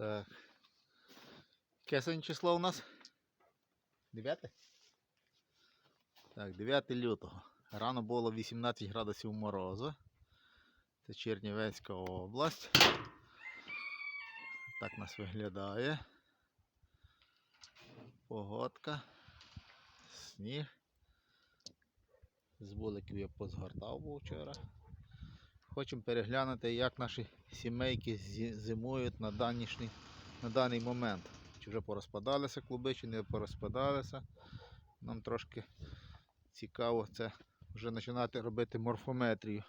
Так. Яке сьогодні число у нас? 9? Так, 9 лютого. Рано було 18 градусів морозу. Це Чернівецька область. Так нас виглядає. Погодка. Сніг. З вуликів я позгортав був вчора. Хочемо переглянути, як наші сімейки зимують на, данішній, на даний момент. Чи вже порозпадалися клуби, чи не порозпадалися. Нам трошки цікаво це вже починати робити морфометрію.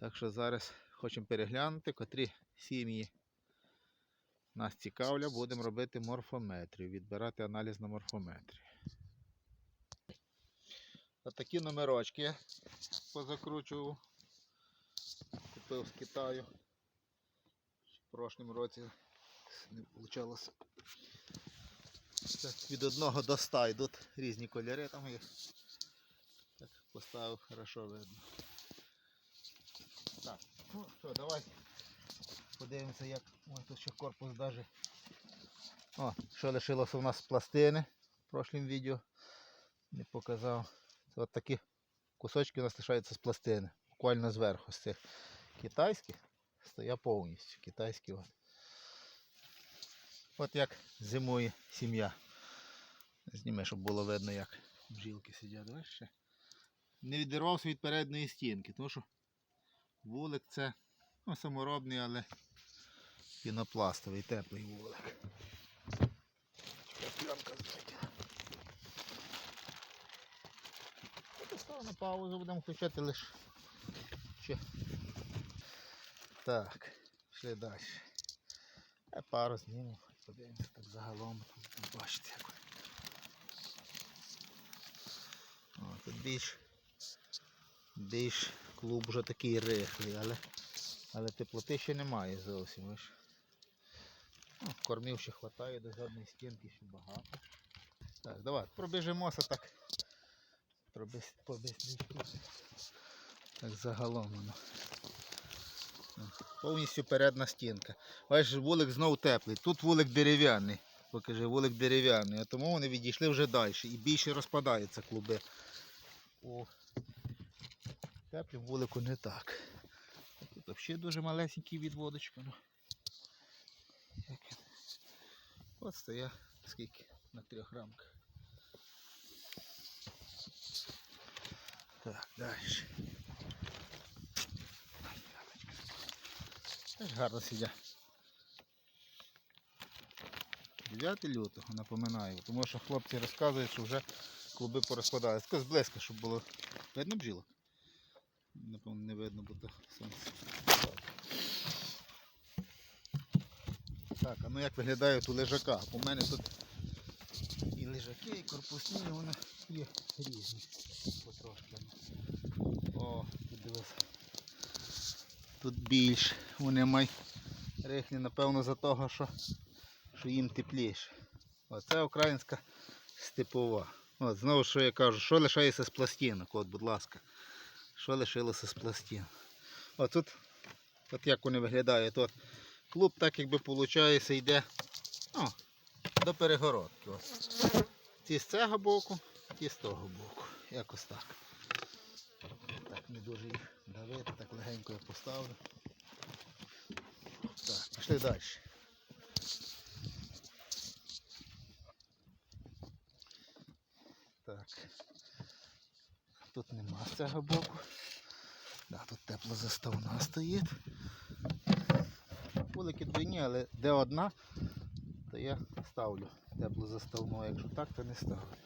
Так що зараз хочемо переглянути, котрі сім'ї нас цікавлять, будемо робити морфометрію, відбирати аналіз на морфометрію. Отакі номерочки позакручував. Купив з Китаю. В прошлому році не вийшло. Від 1 до 100 йдуть різні кольори, там їх так поставив, хорошо видно. Так, ну що, давай подивимося, як ось тут ще корпус даже. О, що лишилося у нас пластини в прошлому відео. Не показав. От такі кусочки у нас лишаються з пластини. Буквально зверху з цих китайських стоять повністю. Китайські от. От як зимує сім'я. Зніми, щоб було видно, як бджілки сидять. Ще. Не відірвався від передньої стінки, тому що вулик це ну, саморобний, але пінопластовий, теплий вулик. На паузу, будемо включати лише. Так, пішли далі. Я пару зніму, подивимося так загалом. Бачите, як. О, тут більш, більш клуб вже такий рихлий, але, але теплоти ще немає зовсім. Ось. Ну, кормів ще вистачає, до жодної стінки ще багато. Так, давай, пробіжимося так. Пробіж, побіжніше. Так загалом воно. Повністю передна стінка. Бачиш, вулик знов теплий. Тут вулик дерев'яний. Покажи, вулик дерев'яний. А тому вони відійшли вже далі. І більше розпадаються клуби. О, теплім вулику не так. Тут взагалі дуже малесенький відводочка. Ну. От стоя скільки на трьох рамках. Так, далі. Теж гарно сидять. 9 лютого, напоминаю, тому що хлопці розказують, що вже клуби порозпадалися. Таке зблизька, щоб було видно бджілок? Напевно, не видно, бо то сонце. Так. А ну як виглядають у лежаках? У мене тут і лежаки, і корпусні, вони є різні. Потрошки. О, тут дивись. Тут більш. Вони май рихлі, напевно, за того, що, що їм тепліше. Оце українська степова. От, знову що я кажу, що лишається з пластинок, от, будь ласка. Що лишилося з пластин. От тут, от як вони виглядають. От, клуб так якби виходить, йде о, до перегородки. От. Ті з цього боку, ті з того боку. Якось так. Так, не дуже їх давити, так легенько я поставлю. Так, пішли далі. Так. Тут нема з цього боку. Да, тут теплозаставна стоїть. Вулики двійні, але де одна, то я ставлю теплозаставну, а якщо так, то не ставлю.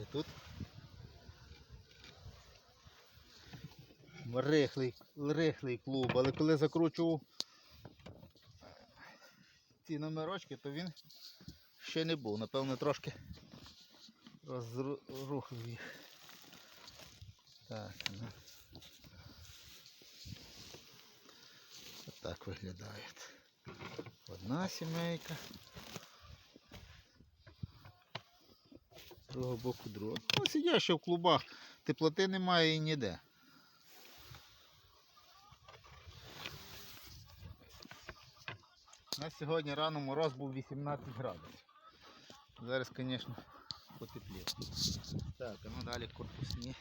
Так виглядає тут. Рихлий, рихлий клуб, але коли закручував ці номерочки, то він ще не був. Напевно, трошки розрухав їх. Так, ну. Отак виглядає. Одна сімейка. з другого боку другого. Ну, сидяще в клубах, теплоти немає і ніде. На сьогодні рано мороз був 18 градусів. Зараз, звісно, потепліє. Так, а ну далі корпусні.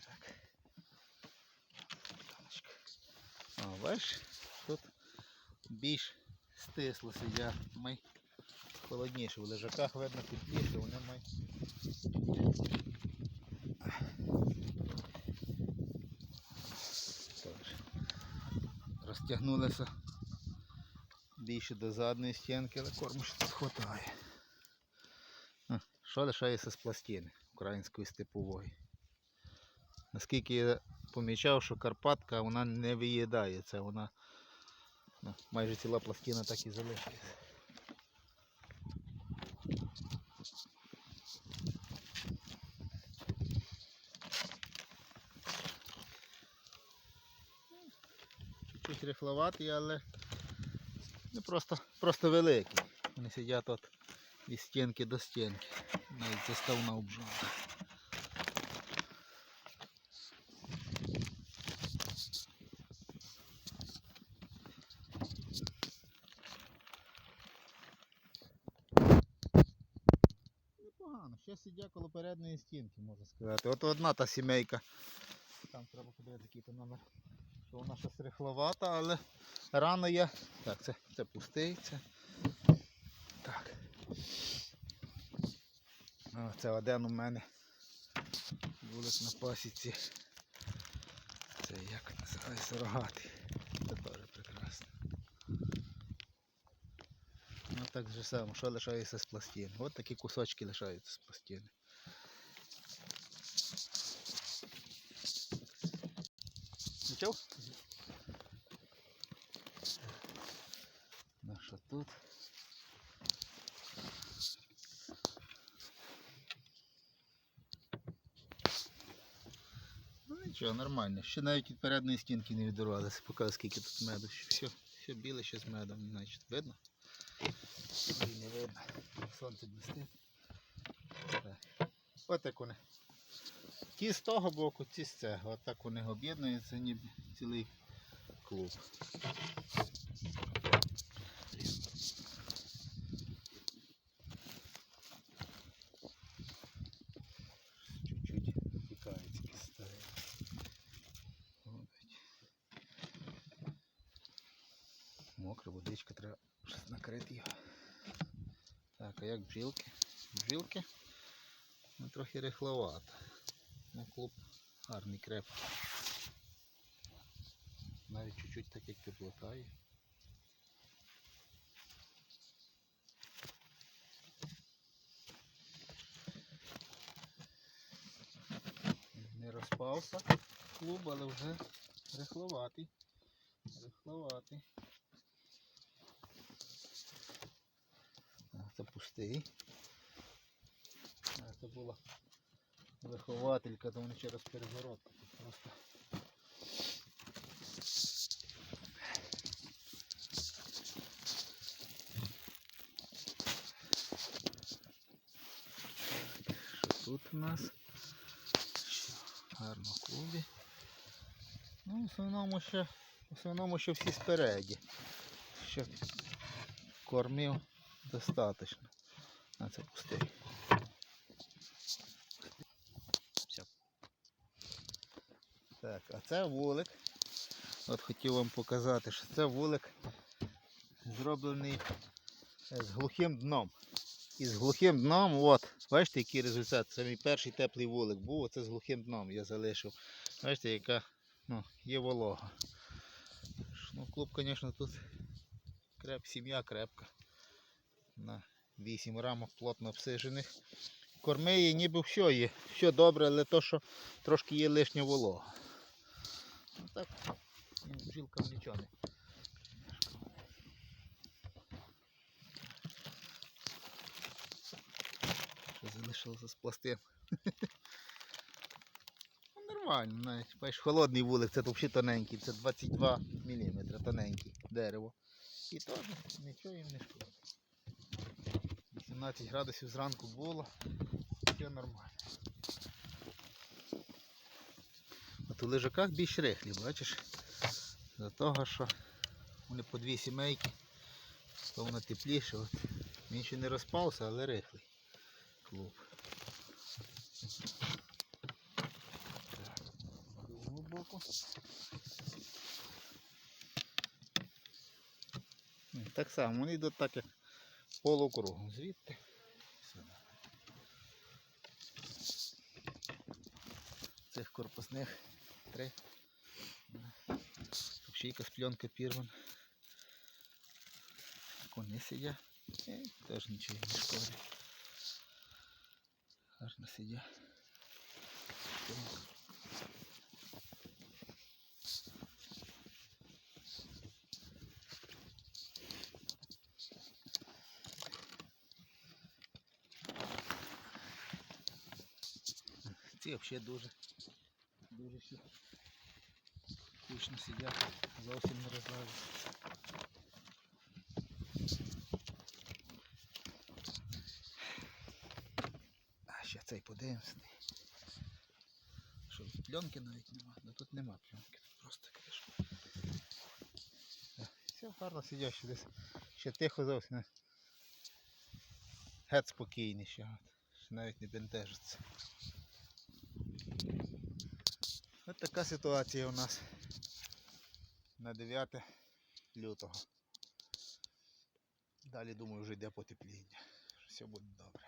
Так. А, бачиш, тут більш стисло сидять. Ми холодніше. В лежаках видно тепліше, вони май. Тож, Розтягнулися більше до задньої стінки, але корму ще хватає. Що лишається з пластини української степової? Наскільки я помічав, що Карпатка вона не виїдається, вона ну, майже ціла пластина так і залишається. Чуть-чуть але не просто, просто великий. Вони сидять от від стінки до стінки. Навіть заставна обжова. Непогано, ще сидять коло передньої стінки, можна сказати. От одна та сімейка. Там треба подивитися, який то номер. Що вона щось рихловата, але рано є. Так, це, це пустий, це. Так. О, це один у мене. Вулик на пасіці. Це як називається рогатий. Це теж прекрасно. Ну так же само, що лишається з пластини. От такі кусочки лишаються з пластини. Нічого? Ну що тут? Ну нічого, нормально. Ще навіть від стінки не відірвалися. Показує скільки тут меду. Все, все біле ще з медом, значить. Видно? Не видно. Сонце блистить. Так. От так вони. Ті з того боку, ті з цього. От так вони об'єднуються, ніби цілий клуб. Чуть-чуть кістає. Мокра водичка, треба щось накрити його. Так, а як бджілки? Бджілки ну, трохи рихловато. Ну, клуб гарний крепкий. Навіть чуть-чуть так як теплота є. Не розпався клуб, але вже рихловатий. Рихловатий. Це пустий. Це була вихователька, то вони через перегородку. Просто. Тут у нас? Гарно клубі. Ну, в основному ще, в основному ще всі спереді. Ще кормів достатньо. А це пустий. Так, а це вулик. От хотів вам показати, що це вулик зроблений з глухим дном. І з глухим дном, от, бачите, який результат. Це мій перший теплий вулик був, оце з глухим дном я залишив. Бачите, яка ну, є волога. Ну, клуб, звісно, тут креп, сім'я крепка. На 8 рамок плотно обсижених. Корми є ніби все є. Все добре, але то, що трошки є лишня волога. Ну так, ну, бджілкам нічого не. Що залишилося з пластин. Ну, Нормально, навіть. Бачиш, холодний вулик, це взагалі тоненький, це 22 мм тоненький дерево. І теж нічого їм не шкода. 18 градусів зранку було, все нормально. У лежаках більш рихлі, бачиш? За того, що вони по дві сімейки, то воно тепліше. От. Він ще не розпався, але рихлий клуб. Другого боку. Так само, вони йдуть так, як полукругом. Звідти. Цих корпусних три. Тут ще якась пленка пірвана. Коні сидять. І теж нічого не шкодить. Гарно сидять. Ці взагалі дуже, дуже ще кучно сидять, зовсім не розлазять. А ще цей подивимося. Що пленки навіть нема? Ну тут нема пленки, тут просто кришка. Все гарно сидять, ще десь ще тихо зовсім. Геть спокійний. Ще навіть не бентежиться. Ось така ситуація у нас на 9 лютого. Далі думаю вже йде потепління. Все буде добре.